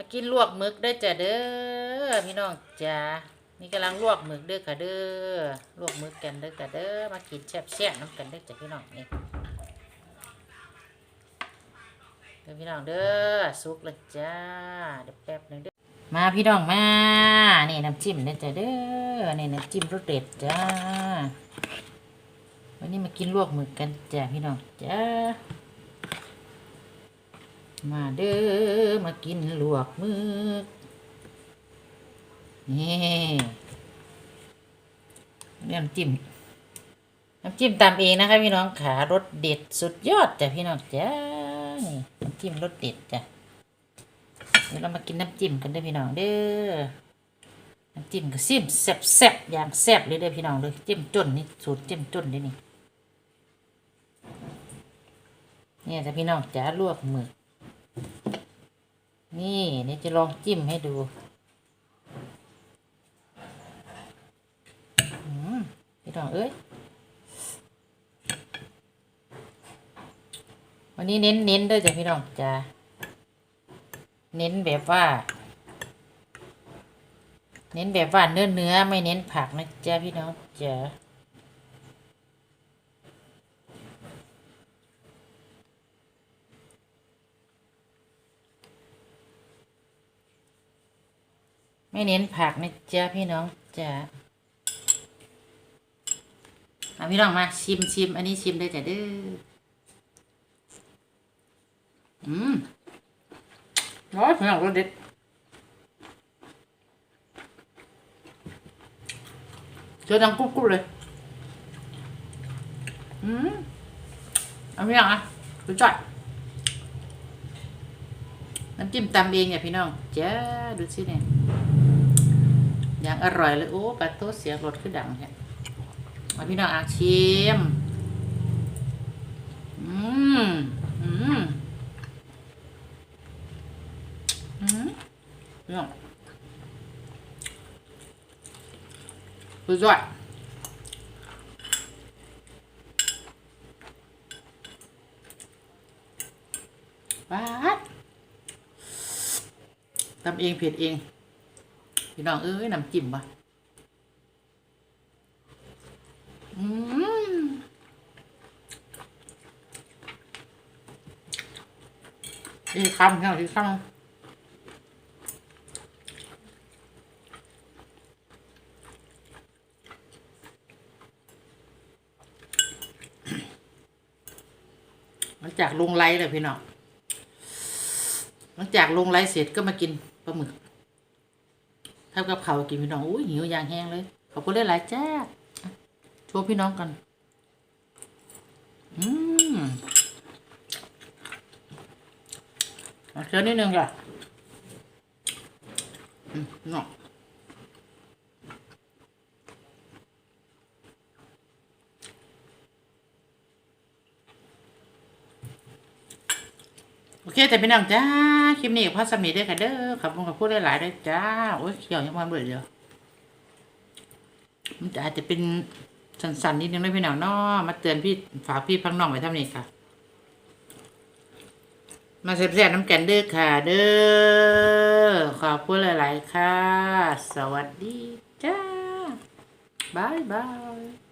มากินลวกหมึกเด้จ้ะเด้อพี่น้องจ้านี่กำลังลวกหมึกเด้อค่ะเด้อลวกหมึกกันเด้อค่ะเด้อมากินแซ่บๆน้ำกันเด้อจ้ะพี่น้องนี่เด้อพี่น้องเด้อสุกแล้วจ้าเดี๋ยวแป๊บหนึงเด้อมาพี่น้องมานี่น้ำจิ้มเด้อจ้ะเด้อนี่น้ำจิ้มรสเด็ดจ้าวันนี้มากินลวกหมึกกันจ้ะพี่น้องจ้า มาเด้อมากินลวกมึกนี่น้ำจิ้มน้ำจิ้มตามเองนะคะพี่น้องขารสเด็ดสุดยอดจ้ะพี่น้องจ้านี่น้ำจิ้มรสเด็ดจ้ะเดี๋ยวเรามากินน้ำจิ้มกันเด้อพี่น้องเด้อน้ำจิ้มก็ซิมแซ่บแซ่บอย่างแซ่บเลยเด้อพี่น้องเลยจิ้มจุนนี่สูตรจิ้มจุนเด้นี่เนี่ยจ้ะพี่น้องจ้าลวกหมึก นี่นี่จะลองจิ้มให้ดูพี่น้องเอ้ย วันนี้เน้นเน้นด้วยจ้ะพี่น้องจ้ะเน้นแบบว่า เน้นแบบว่าเนื้อเนื้อไม่เน้นผักนะจ๊ะพี่น้องจ้ะ ไม่เน้นผักนะจ๊ะพี่น้องจ้ะเอาพี่น้องมาชิมชิมอันนี้ชิมได้จ้ะเด้ออืมร้อยพียงรสเด็ดเจอดังกุ๊บกุ๊บเลย อืมเอาไม่ยังอะรู้จักน้ำจิ้มตำเองเนี่ยพี่น้องจ้าดูสิเนี่ย อย่างอร่อยเลยโอ้ปลาโต๊ะเสียงรสขึ้ดังเนี่ยมาพี่น้องอาชิมอืมอืมอืมเนี่ยสุดยอดป๊าทำเองเผ็ดเอง พี่น้องเอ้ยน้ำจิ้มปะอืมอีกคำพี่น้องอีกคำหลังจากลงไลฟ์เลยพี่น้องหลังจากลงไลฟ์เสร็จก็มากินปลาหมึก ทำกับเขากินพี่น้องอุ้ยหิวอย่างแห้งเลยขอบคุณหลายๆจ้าอะโชว์พี่น้องกัน อืมเอาเชิญนิดนึงก่อนอืมเนาะโอเคแต่พี่น้องจ้า คลิปนี้ก็พอสมีได้อค่ะเด้อขอบคุณกับพูดหลายๆด้วยจ้า โอ้ยเขียวยังมันเบื่อเดียวมันจะอาจจะเป็นสันๆนิดนึงนะพี่หน้องเนาะมาเตือนพี่ฝากพี่พังน้องไว้ทำนี้ค่ะ มาแซ่บๆน้ำแกนเด้อค่ะ เด้อขอบคุณหลาย ๆ ค่ะ สวัสดีจ้าบายบาย